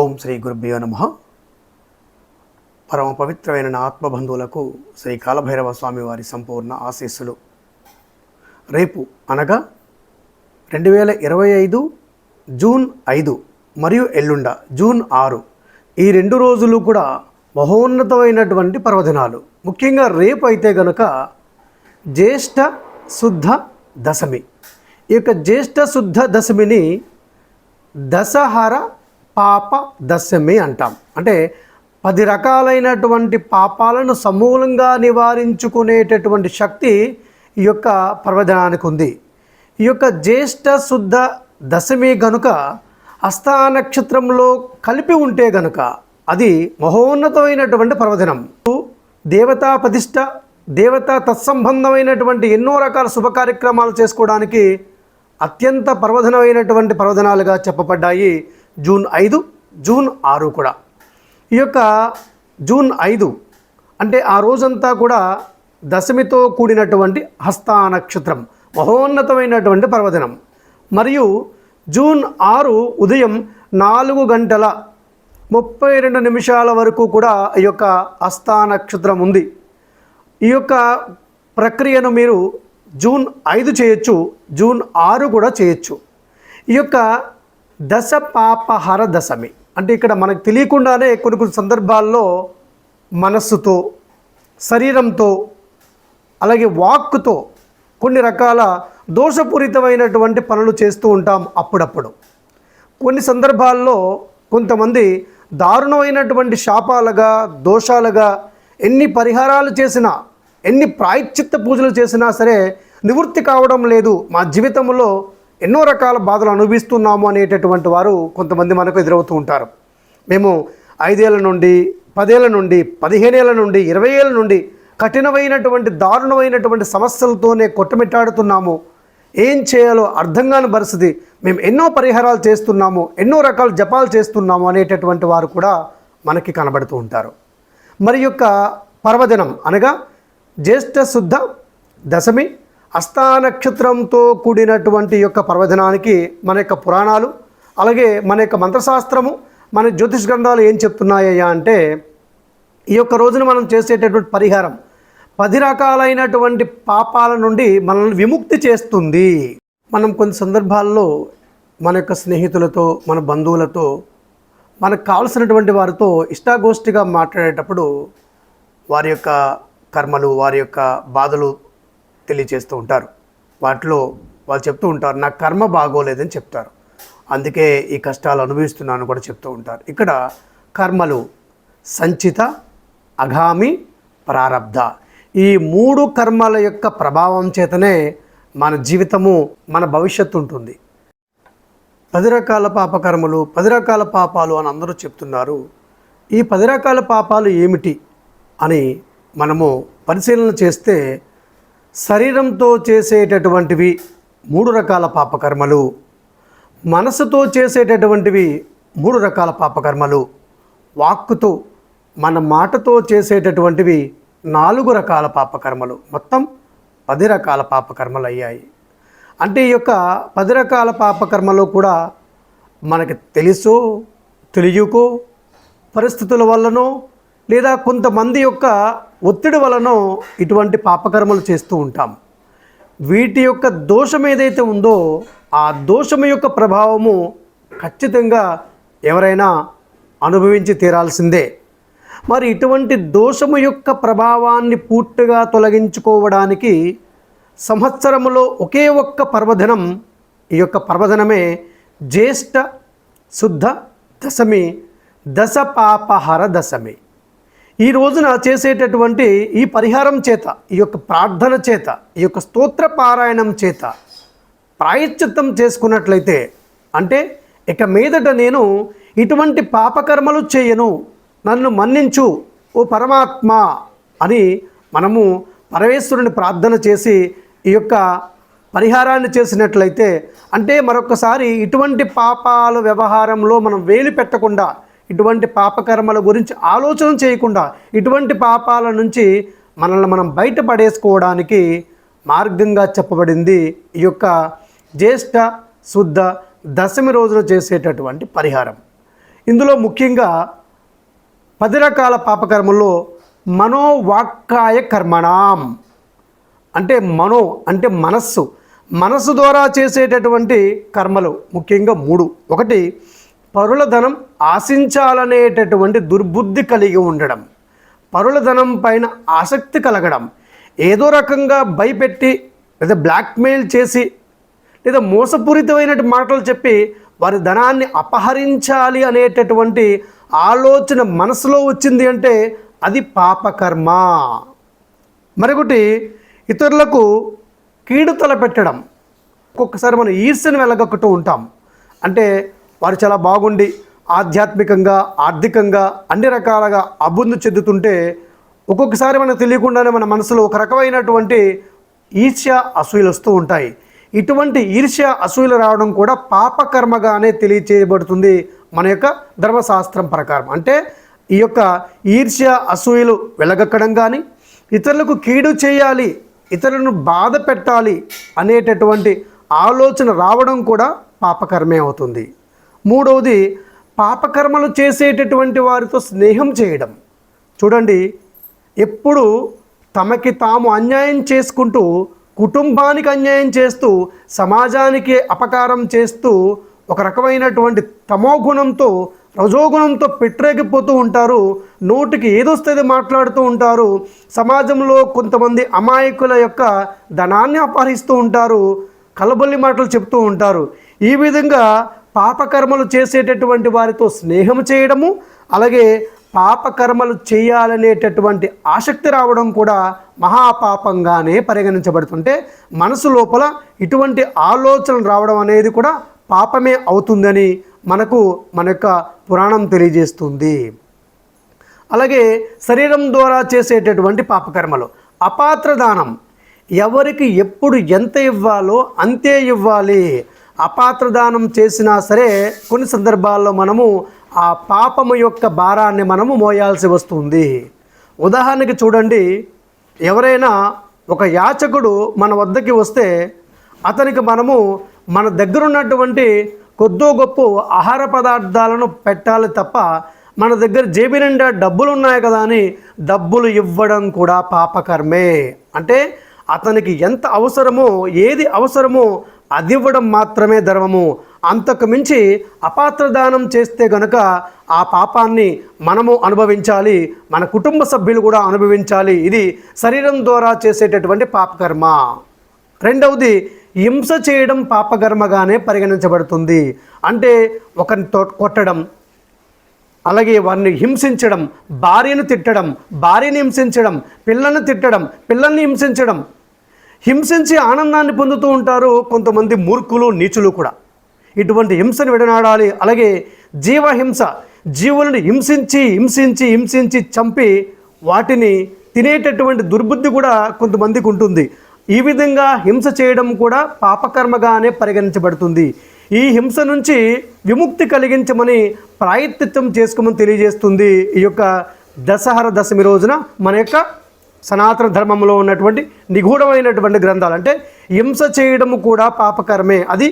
ఓం శ్రీ గురుభ్యో నమ. పరమ పవిత్రమైన నా ఆత్మబంధువులకు శ్రీ కాలభైరవ స్వామి వారి సంపూర్ణ ఆశీస్సులు. రేపు అనగా రెండు వేల ఇరవై ఐదు జూన్ ఐదు మరియు ఎల్లుండ జూన్ ఆరు ఈ రెండు రోజులు కూడా మహోన్నతమైనటువంటి పర్వదినాలు. ముఖ్యంగా రేపు అయితే గనుక జ్యేష్ఠ శుద్ధ దశమి. ఈ యొక్క జ్యేష్ఠ శుద్ధ దశమిని దశహర పాప దశమి అంటాం. అంటే పది రకాలైనటువంటి పాపాలను సమూలంగా నివారించుకునేటటువంటి శక్తి ఈ యొక్క పర్వదినానికి ఉంది. ఈ యొక్క జ్యేష్ఠ శుద్ధ దశమి గనుక హస్తా నక్షత్రంలో కలిపి ఉంటే గనుక అది మహోన్నతమైనటువంటి పర్వదినం. దేవతా ప్రతిష్ట దేవతా తత్సంబంధమైనటువంటి ఎన్నో రకాల శుభ కార్యక్రమాలు చేసుకోవడానికి అత్యంత పర్వదినమైనటువంటి పర్వదినాలుగా చెప్పబడ్డాయి. జూన్ ఐదు జూన్ ఆరు కూడా. ఈ యొక్క జూన్ ఐదు అంటే ఆ రోజంతా కూడా దశమితో కూడినటువంటి హస్తా నక్షత్రం మహోన్నతమైనటువంటి పర్వదినం. మరియు జూన్ ఆరు ఉదయం నాలుగు గంటల ముప్పై రెండు నిమిషాల వరకు కూడా ఈ యొక్క హస్తా నక్షత్రం ఉంది. ఈ యొక్క ప్రక్రియను మీరు జూన్ ఐదు చేయొచ్చు జూన్ ఆరు కూడా చేయొచ్చు. ఈ యొక్క దశ పాపహర దశమి అంటే ఇక్కడ మనకు తెలియకుండానే కొన్ని కొన్ని సందర్భాల్లో మనస్సుతో శరీరంతో అలాగే వాక్కుతో కొన్ని రకాల దోషపూరితమైనటువంటి పనులు చేస్తూ ఉంటాం అప్పుడప్పుడు. కొన్ని సందర్భాల్లో కొంతమంది దారుణమైనటువంటి శాపాలుగా దోషాలుగా ఎన్ని పరిహారాలు చేసినా ఎన్ని ప్రాయశ్చిత్త పూజలు చేసినా సరే నివృత్తి కావడం లేదు. మా జీవితంలో ఎన్నో రకాల బాధలు అనుభవిస్తున్నాము అనేటటువంటి వారు కొంతమంది మనకు ఎదురవుతూ ఉంటారు. మేము ఐదేళ్ళ నుండి పదేళ్ళ నుండి పదిహేనేళ్ళ నుండి ఇరవై ఏళ్ళ నుండి కఠినమైనటువంటి దారుణమైనటువంటి సమస్యలతోనే కొట్టమిట్టాడుతున్నాము. ఏం చేయాలో అర్థం కాని పరిస్థితి. మేము ఎన్నో పరిహారాలు చేస్తున్నాము ఎన్నో రకాల జపాలు చేస్తున్నాము అనేటటువంటి వారు కూడా మనకి కనబడుతూ ఉంటారు. మరి యొక్క పర్వదినం అనగా జ్యేష్ఠ శుద్ధ దశమి అస్థా నక్షత్రంతో కూడినటువంటి యొక్క పర్వదినానికి మన యొక్క పురాణాలు అలాగే మన యొక్క మంత్రశాస్త్రము మన జ్యోతిష్ గ్రంథాలు ఏం చెప్తున్నాయ్యా అంటే ఈ యొక్క రోజున మనం చేసేటటువంటి పరిహారం పది రకాలైనటువంటి పాపాల నుండి మనల్ని విముక్తి చేస్తుంది. మనం కొన్ని సందర్భాల్లో మన యొక్క స్నేహితులతో మన బంధువులతో మనకు కావలసినటువంటి వారితో ఇష్టాగోష్ఠిగా మాట్లాడేటప్పుడు వారి యొక్క కర్మలు వారి యొక్క బాధలు తెలియజేస్తూ ఉంటారు. వాటిలో వాళ్ళు చెప్తూ ఉంటారు నా కర్మ బాగోలేదని చెప్తారు. అందుకే ఈ కష్టాలు అనుభవిస్తున్నాను కూడా చెప్తూ ఉంటారు. ఇక్కడ కర్మలు సంచిత అఘామి ప్రారబ్ధ. ఈ మూడు కర్మల యొక్క ప్రభావం చేతనే మన జీవితము మన భవిష్యత్తు ఉంటుంది. పది రకాల పాపకర్మలు పది రకాల పాపాలు అని అందరూ చెప్తున్నారు. ఈ పది రకాల పాపాలు ఏమిటి అని మనము పరిశీలన చేస్తే శరీరంతో చేసేటటువంటివి మూడు రకాల పాపకర్మలు మనసుతో చేసేటటువంటివి మూడు రకాల పాపకర్మలు వాక్కుతో మన మాటతో చేసేటటువంటివి నాలుగు రకాల పాపకర్మలు. మొత్తం పది రకాల పాపకర్మలు అయ్యాయి. అంటే ఈ యొక్క పది రకాల పాపకర్మలు కూడా మనకి తెలుసో తెలియకో పరిస్థితుల వల్లనో లేదా కొంతమంది యొక్క ఒత్తిడి వలనో ఇటువంటి పాపకర్మలు చేస్తూ ఉంటాం. వీటి యొక్క దోషం ఏదైతే ఉందో ఆ దోషం యొక్క ప్రభావము ఖచ్చితంగా ఎవరైనా అనుభవించి తీరాల్సిందే. మరి ఇటువంటి దోషము యొక్క ప్రభావాన్ని పూర్తిగా తొలగించుకోవడానికి సంవత్సరములో ఒకే ఒక్క పర్వదినం ఈ యొక్క పర్వదినమే జ్యేష్ఠ శుద్ధ దశమి దశ పాపహర దశమి. ఈ రోజున చేసేటటువంటి ఈ పరిహారం చేత ఈ యొక్క ప్రార్థన చేత ఈ యొక్క స్తోత్ర పారాయణం చేత ప్రాయశ్చిత్తం చేసుకున్నట్లయితే అంటే ఇక మీదట నేను ఇటువంటి పాపకర్మలు చేయను నన్ను మన్నించు ఓ పరమాత్మ అని మనము పరమేశ్వరుని ప్రార్థన చేసి ఈ యొక్క పరిహారాన్ని చేసినట్లయితే అంటే మరొకసారి ఇటువంటి పాపాల వ్యవహారంలో మనం వేలు పెట్టకుండా ఇటువంటి పాపకర్మల గురించి ఆలోచన చేయకుండా ఇటువంటి పాపాల నుంచి మనల్ని మనం బయటపడేసుకోవడానికి మార్గంగా చెప్పబడింది ఈ యొక్క జ్యేష్ఠ శుద్ధ దశమి రోజున చేసేటటువంటి పరిహారం. ఇందులో ముఖ్యంగా పది రకాల పాపకర్మల్లో మనోవాక్కాయ కర్మణాం. అంటే మనో అంటే మనస్సు. మనస్సు ద్వారా చేసేటటువంటి కర్మలు ముఖ్యంగా మూడు. ఒకటి పరుల ధనం ఆశించాలనేటటువంటి దుర్బుద్ధి కలిగి ఉండడం పరుల ధనం పైన ఆసక్తి కలగడం ఏదో రకంగా భయపెట్టి లేదా బ్లాక్మెయిల్ చేసి లేదా మోసపూరితమైన మాటలు చెప్పి వారి ధనాన్ని అపహరించాలి అనేటటువంటి ఆలోచన మనసులో వచ్చింది అంటే అది పాపకర్మ. మరొకటి ఇతరులకు కీడు తలపెట్టడం. ఒక్కొక్కసారి మనం ఈర్ష్యను వెళ్ళగొక్కుతూ ఉంటాం. అంటే వారు చాలా బాగుండి ఆధ్యాత్మికంగా ఆర్థికంగా అన్ని రకాలుగా అభివృద్ధి చెందుతుంటే ఒక్కొక్కసారి మనకు తెలియకుండానే మన మనసులో ఒక రకమైనటువంటి ఈర్ష్య అసూయలు వస్తూ ఉంటాయి. ఇటువంటి ఈర్ష్య అసూయలు రావడం కూడా పాపకర్మగానే తెలియచేయబడుతుంది మన యొక్క ధర్మశాస్త్రం ప్రకారం. అంటే ఈ యొక్క ఈర్ష్య అసూయలు వెలగక్కడం కానీ ఇతరులకు కీడు చేయాలి ఇతరులను బాధ పెట్టాలి అనేటటువంటి ఆలోచన రావడం కూడా పాపకర్మే అవుతుంది. మూడవది పాపకర్మలు చేసేటటువంటి వారితో స్నేహం చేయడం. చూడండి ఎప్పుడు తమకి తాము అన్యాయం చేసుకుంటూ కుటుంబానికి అన్యాయం చేస్తూ సమాజానికి అపకారం చేస్తూ ఒక రకమైనటువంటి తమోగుణంతో రజోగుణంతో పెట్టరేగిపోతూ ఉంటారు. నోటికి ఏదొస్తుంది మాట్లాడుతూ ఉంటారు. సమాజంలో కొంతమంది అమాయకుల యొక్క ధనాన్ని అపహరిస్తూ ఉంటారు. కలబొల్లి మాటలు చెప్తూ ఉంటారు. ఈ విధంగా పాపకర్మలు చేసేటటువంటి వారితో స్నేహం చేయడము అలాగే పాపకర్మలు చేయాలనేటటువంటి ఆసక్తి రావడం కూడా మహాపాపంగానే పరిగణించబడుతుంటే మనసు లోపల ఇటువంటి ఆలోచనలు రావడం అనేది కూడా పాపమే అవుతుందని మనకు మన యొక్క పురాణం తెలియజేస్తుంది. అలాగే శరీరం ద్వారా చేసేటటువంటి పాపకర్మలు. అపాత్రదానం. ఎవరికి ఎప్పుడు ఎంత ఇవ్వాలో అంతే ఇవ్వాలి. అపాత్రదానం చేసినా సరే కొన్ని సందర్భాల్లో మనము ఆ పాపము యొక్క భారాన్ని మనము మోయాల్సి వస్తుంది. ఉదాహరణకి చూడండి ఎవరైనా ఒక యాచకుడు మన వద్దకి వస్తే అతనికి మనము మన దగ్గర ఉన్నటువంటి కొద్దో గొప్ప ఆహార పదార్థాలను పెట్టాలి తప్ప మన దగ్గర జేబి నిండా డబ్బులు ఉన్నాయి కదా అని డబ్బులు ఇవ్వడం కూడా పాపకర్మే. అంటే అతనికి ఎంత అవసరమో ఏది అవసరమో అదివ్వడం మాత్రమే ధర్మము. అంతకు మించి అపాత్రదానం చేస్తే గనుక ఆ పాపాన్ని మనము అనుభవించాలి మన కుటుంబ సభ్యులు కూడా అనుభవించాలి. ఇది శరీరం ద్వారా చేసేటటువంటి పాపకర్మ. రెండవది హింస చేయడం పాపకర్మగానే పరిగణించబడుతుంది. అంటే ఒకరిని తో కొట్టడం అలాగే వారిని హింసించడం భార్యను తిట్టడం భార్యని హింసించడం పిల్లలను తిట్టడం పిల్లల్ని హింసించడం హింసించి ఆనందాన్ని పొందుతూ ఉంటారు కొంతమంది మూర్ఖులు నీచులు కూడా. ఇటువంటి హింసను విడనాడాలి అలాగే జీవహింస జీవులను హింసించి హింసించి హింసించి చంపి వాటిని తినేటటువంటి దుర్బుద్ధి కూడా కొంతమందికి ఉంటుంది. ఈ విధంగా హింస చేయడం కూడా పాపకర్మగానే పరిగణించబడుతుంది. ఈ హింస నుంచి విముక్తి కలిగించమని ప్రాయత్నం చేసుకోమని తెలియజేస్తుంది ఈ యొక్క దశహర దశమి రోజున మన యొక్క సనాతన ధర్మంలో ఉన్నటువంటి నిగూఢమైనటువంటి గ్రంథాలు. అంటే హింస చేయడము కూడా పాపకరమే. అది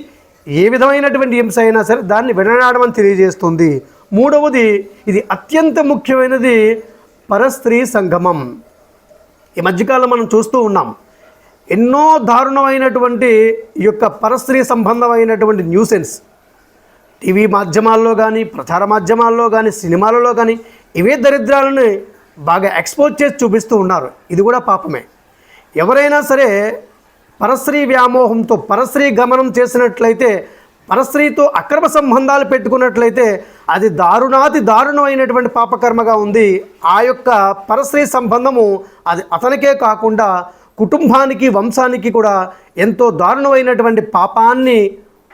ఏ విధమైనటువంటి హింస అయినా సరే దాన్ని విననాడమని తెలియజేస్తుంది. మూడవది ఇది అత్యంత ముఖ్యమైనది పరస్త్రీ సంగమం. ఈ మధ్యకాలం మనం చూస్తూ ఉన్నాం. ఎన్నో దారుణమైనటువంటి ఈ యొక్క పరస్త్రీ సంబంధమైనటువంటి న్యూసెన్స్. టీవీ మాధ్యమాల్లో కానీ ప్రచార మాధ్యమాల్లో కానీ సినిమాలలో కానీ ఇవే దరిద్రాలని బాగా ఎక్స్పోజ్ చేసి చూపిస్తూ ఉన్నారు. ఇది కూడా పాపమే. ఎవరైనా సరే పరశ్రీ వ్యామోహంతో పరశ్రీ గమనం చేసినట్లయితే పరశ్రీతో అక్రమ సంబంధాలు పెట్టుకున్నట్లయితే అది దారుణాతి దారుణమైనటువంటి పాపకర్మగా ఉంది. ఆ యొక్క పరశ్రీ సంబంధము అది అతనికే కాకుండా కుటుంబానికి వంశానికి కూడా ఎంతో దారుణమైనటువంటి పాపాన్ని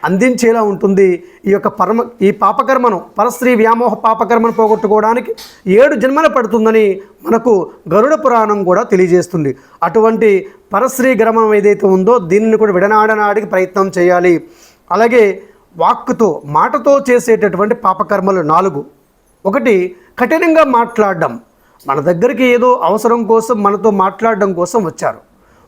అందించేలా ఉంటుంది ఈ యొక్క పరమ ఈ పాపకర్మను పరస్త్రీ వ్యామోహ పాపకర్మను పోగొట్టుకోవడానికి ఏడు జన్మలు పడుతుందని మనకు గరుడ పురాణం కూడా తెలియజేస్తుంది. అటువంటి పరస్త్రీ గ్రమం ఏదైతే ఉందో దీనిని కూడా విడనాడనాడికి ప్రయత్నం చేయాలి. అలాగే వాక్కుతో మాటతో చేసేటటువంటి పాపకర్మలు నాలుగు. ఒకటి కఠినంగా మాట్లాడడం. మన దగ్గరికి ఏదో అవసరం కోసం మనతో మాట్లాడడం కోసం వచ్చారు.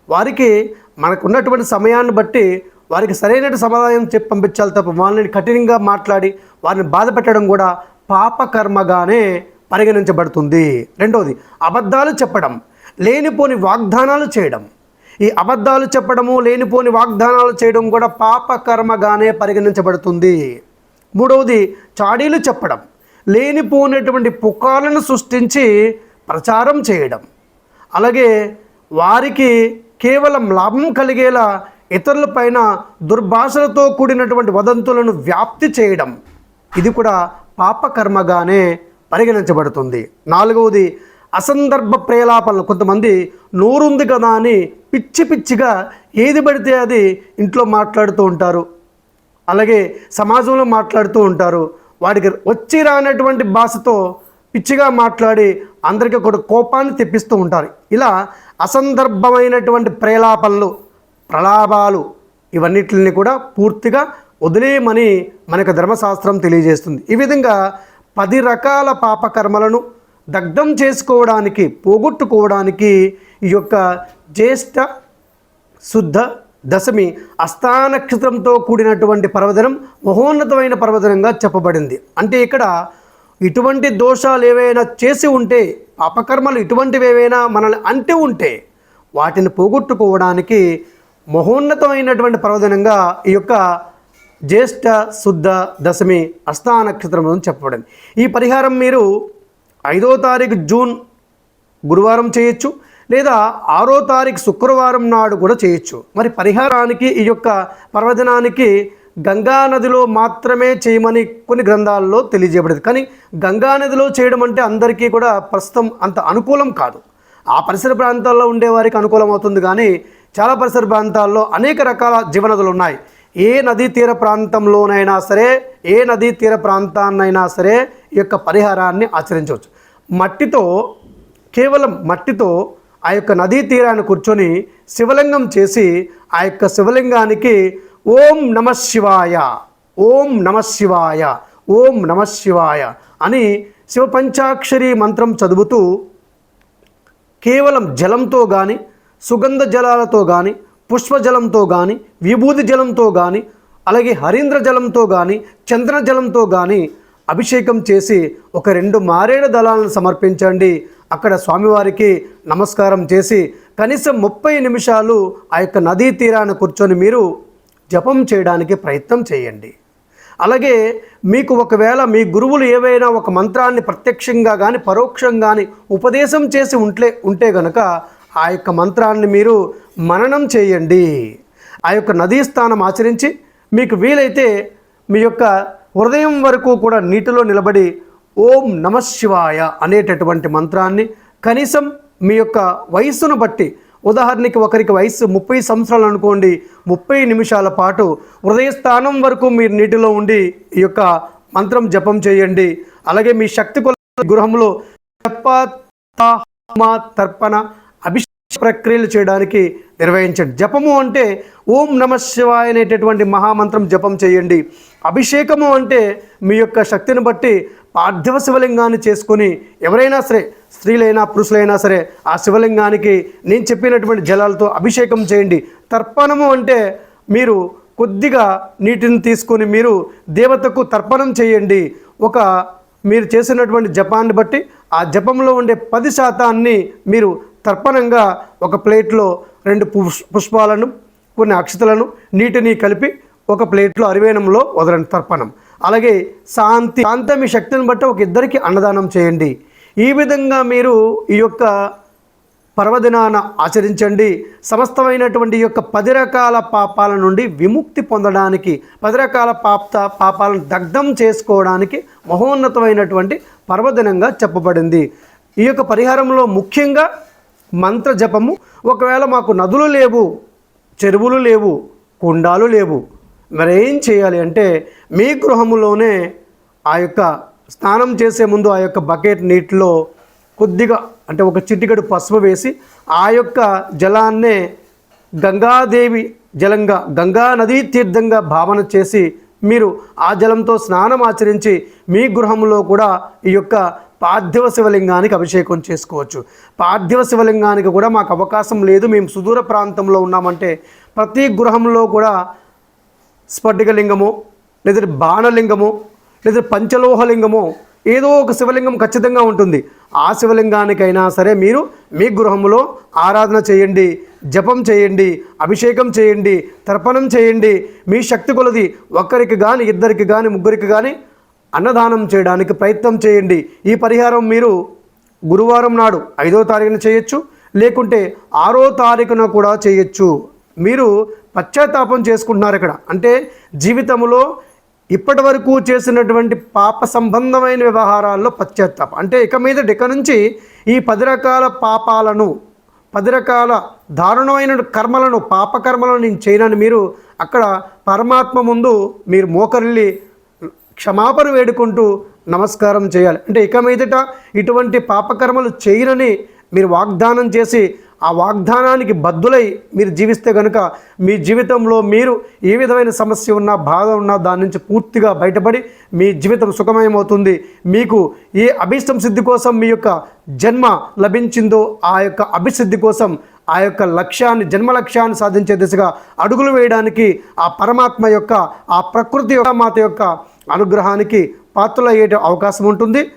వారికి మనకున్నటువంటి సమయాన్ని బట్టి వారికి సరైన సమాధానం చెప్పి పంపించాలి తప్ప వాళ్ళని కఠినంగా మాట్లాడి వారిని బాధ పెట్టడం కూడా పాపకర్మగానే పరిగణించబడుతుంది. రెండవది అబద్ధాలు చెప్పడం లేనిపోని వాగ్దానాలు చేయడం. ఈ అబద్ధాలు చెప్పడము లేనిపోని వాగ్దానాలు చేయడం కూడా పాపకర్మగానే పరిగణించబడుతుంది. మూడవది చాడీలు చెప్పడం లేనిపోయినటువంటి పుకార్లను సృష్టించి ప్రచారం చేయడం. అలాగే వారికి కేవలం లాభం కలిగేలా ఇతరులపైన దుర్భాషలతో కూడినటువంటి వదంతులను వ్యాప్తి చేయడం. ఇది కూడా పాపకర్మగానే పరిగణించబడుతుంది. నాలుగవది అసందర్భ ప్రేలాపనలు. కొంతమంది నోరుంది కదా అని పిచ్చి పిచ్చిగా ఏది పడితే అది ఇంట్లో మాట్లాడుతూ ఉంటారు. అలాగే సమాజంలో మాట్లాడుతూ ఉంటారు. వాడికి వచ్చి రానటువంటి భాషతో పిచ్చిగా మాట్లాడి అందరికీ ఒక కోపాన్ని తెప్పిస్తూ ఉంటారు. ఇలా అసందర్భమైనటువంటి ప్రేలాపనలు ప్రలాభాలు ఇవన్నిటిని కూడా పూర్తిగా వదిలేయమని మనకు ధర్మశాస్త్రం తెలియజేస్తుంది. ఈ విధంగా పది రకాల పాపకర్మలను దగ్ధం చేసుకోవడానికి పోగొట్టుకోవడానికి ఈ యొక్క జ్యేష్ఠ శుద్ధ దశమి అస్థానక్షత్రంతో కూడినటువంటి పర్వదినం మహోన్నతమైన పర్వదినంగా చెప్పబడింది. అంటే ఇక్కడ ఇటువంటి దోషాలు ఏవైనా చేసి ఉంటే పాపకర్మలు ఇటువంటివి ఏవైనా మనల్ని అంటి ఉంటే వాటిని పోగొట్టుకోవడానికి మహోన్నతమైనటువంటి పర్వదినంగా ఈ యొక్క జ్యేష్ఠ శుద్ధ దశమి అస్థా నక్షత్రం అని చెప్పబడింది. ఈ పరిహారం మీరు ఐదో తారీఖు జూన్ గురువారం చేయొచ్చు లేదా ఆరో తారీఖు శుక్రవారం నాడు కూడా చేయొచ్చు. మరి పరిహారానికి ఈ యొక్క పర్వదినానికి గంగా నదిలో మాత్రమే చేయమని కొన్ని గ్రంథాల్లో తెలియజేయబడింది. కానీ గంగా నదిలో చేయడం అంటే అందరికీ కూడా ప్రస్తుతం అంత అనుకూలం కాదు. ఆ పరిసర ప్రాంతాల్లో ఉండే వారికి అనుకూలం అవుతుంది కానీ చాలా పరిసర ప్రాంతాల్లో అనేక రకాల జీవనదులు ఉన్నాయి ఏ నదీ తీర ప్రాంతంలోనైనా సరే ఏ నదీ తీర ప్రాంతాన్నైనా సరే ఈ యొక్క పరిహారాన్ని ఆచరించవచ్చు. మట్టితో కేవలం మట్టితో ఆ యొక్క నదీ తీరాన్ని కూర్చొని శివలింగం చేసి ఆ యొక్క శివలింగానికి ఓం నమ శివాయ ఓం నమ శివాయ ఓం నమ శివాయ అని శివ పంచాక్షరి మంత్రం చదువుతూ కేవలం జలంతో కానీ సుగంధ జలాలతో కానీ పుష్పజలంతో కానీ విభూతి జలంతో కానీ అలాగే హరీంద్ర జలంతో కానీ చంద్ర జలంతో కానీ అభిషేకం చేసి ఒక రెండు మారేడు దళాలను సమర్పించండి. అక్కడ స్వామివారికి నమస్కారం చేసి కనీసం ముప్పై నిమిషాలు ఆ యొక్క నదీ తీరాన కూర్చొని మీరు జపం చేయడానికి ప్రయత్నం చేయండి. అలాగే మీకు ఒకవేళ మీ గురువులు ఏవైనా ఒక మంత్రాన్ని ప్రత్యక్షంగా కానీ పరోక్షంగా కానీ ఉపదేశం చేసి ఉంటే ఉంటే గనక ఆ యొక్క మంత్రాన్ని మీరు మననం చేయండి. ఆ యొక్క నదీ స్థానం ఆచరించి మీకు వీలైతే మీ యొక్క హృదయం వరకు కూడా నీటిలో నిలబడి ఓం నమ శివాయ అనేటటువంటి మంత్రాన్ని కనీసం మీ యొక్క వయస్సును బట్టి ఉదాహరణకి ఒకరికి వయసు ముప్పై సంవత్సరాలు అనుకోండి ముప్పై నిమిషాల పాటు హృదయ స్థానం వరకు మీరు నీటిలో ఉండి ఈ యొక్క మంత్రం జపం చేయండి. అలాగే మీ శక్తి కొల గృహంలో జప తర్పణ అభిషేక ప్రక్రియలు చేయడానికి నిర్వహించండి. జపము అంటే ఓం నమ శివాయ అనేటటువంటి మహామంత్రం జపం చేయండి. అభిషేకము అంటే మీ యొక్క శక్తిని బట్టి పార్థివ శివలింగాన్ని చేసుకొని ఎవరైనా సరే స్త్రీలైనా పురుషులైనా సరే ఆ శివలింగానికి నేను చెప్పినటువంటి జలాలతో అభిషేకం చేయండి. తర్పణము అంటే మీరు కొద్దిగా నీటిని తీసుకొని మీరు దేవతకు తర్పణం చేయండి. ఒక మీరు చేసినటువంటి జపాన్ని బట్టి ఆ జపంలో ఉండే పది శాతాన్ని మీరు తర్పణంగా ఒక ప్లేట్లో రెండు పుష్ పుష్పాలను కొన్ని అక్షతలను నీటిని కలిపి ఒక ప్లేట్లో అరివేణంలో వదలండి తర్పణం. అలాగే శాంతి శాంతి మీ శక్తిని బట్టి ఒక ఇద్దరికి అన్నదానం చేయండి. ఈ విధంగా మీరు ఈ యొక్క పర్వదినాన ఆచరించండి. సమస్తమైనటువంటి ఈ యొక్క పది రకాల పాపాల నుండి విముక్తి పొందడానికి పది రకాల పాప పాపాలను దగ్ధం చేసుకోవడానికి మహోన్నతమైనటువంటి పర్వదినంగా చెప్పబడింది. ఈ యొక్క పరిహారంలో ముఖ్యంగా మంత్ర జపము ఒకవేళ మాకు నదులు లేవు చెరువులు లేవు కుండాలు లేవు మరేం చేయాలి అంటే మీ గృహములోనే ఆ యొక్క స్నానం చేసే ముందు ఆ యొక్క బకెట్ నీటిలో కొద్దిగా అంటే ఒక చిటికెడు పసుపు వేసి ఆ యొక్క జలాన్నే గంగాదేవి జలంగా గంగా నదీ తీర్థంగా భావన చేసి మీరు ఆ జలంతో స్నానం ఆచరించి మీ గృహంలో కూడా ఈ యొక్క పార్థివ శివలింగానికి అభిషేకం చేసుకోవచ్చు. పార్థివ శివలింగానికి కూడా మాకు అవకాశం లేదు. మేము సుదూర ప్రాంతంలో ఉన్నామంటే ప్రతి గృహంలో కూడా స్ఫటికలింగము లేదా బాణలింగము లేదా పంచలోహలింగము ఏదో ఒక శివలింగం ఖచ్చితంగా ఉంటుంది. ఆ శివలింగానికైనా సరే మీరు మీ గృహంలో ఆరాధన చేయండి జపం చేయండి అభిషేకం చేయండి తర్పణం చేయండి. మీ శక్తి కొలది ఒక్కరికి కానీ ఇద్దరికి కానీ ముగ్గురికి కానీ అన్నదానం చేయడానికి ప్రయత్నం చేయండి. ఈ పరిహారం మీరు గురువారం నాడు ఐదో తారీఖున చేయొచ్చు లేకుంటే ఆరో తారీఖున కూడా చేయొచ్చు. మీరు పశ్చాత్తాపం చేసుకుంటున్నారు ఇక్కడ. అంటే జీవితంలో ఇప్పటి వరకు చేసినటువంటి పాప సంబంధమైన వ్యవహారాల్లో పశ్చాత్తాపం. అంటే ఇక మీద ఇక నుంచి ఈ పది రకాల పాపాలను పది రకాల దారుణమైన కర్మలను పాపకర్మలను నేను చేయనని మీరు అక్కడ పరమాత్మ ముందు మీరు మోకరిల్లి క్షమాపణ వేడుకుంటూ నమస్కారం చేయాలి. అంటే ఇక మీదట ఇటువంటి పాపకర్మలు చేయనని మీరు వాగ్దానం చేసి ఆ వాగ్దానానికి బద్దులై మీరు జీవిస్తే కనుక మీ జీవితంలో మీరు ఏ విధమైన సమస్య ఉన్నా బాధ ఉన్నా దాని నుంచి పూర్తిగా బయటపడి మీ జీవితం సుఖమయమవుతుంది. మీకు ఏ అభిష్టం సిద్ధి కోసం మీ యొక్క జన్మ లభించిందో ఆ యొక్క అభిసిద్ధి కోసం ఆ యొక్క లక్ష్యాన్ని జన్మ లక్ష్యాన్ని సాధించే దిశగా అడుగులు వేయడానికి ఆ పరమాత్మ యొక్క ఆ ప్రకృతి యొక్క మాత యొక్క అనుగ్రహానికి పాత్రలయ్యే అవకాశం ఉంటుంది.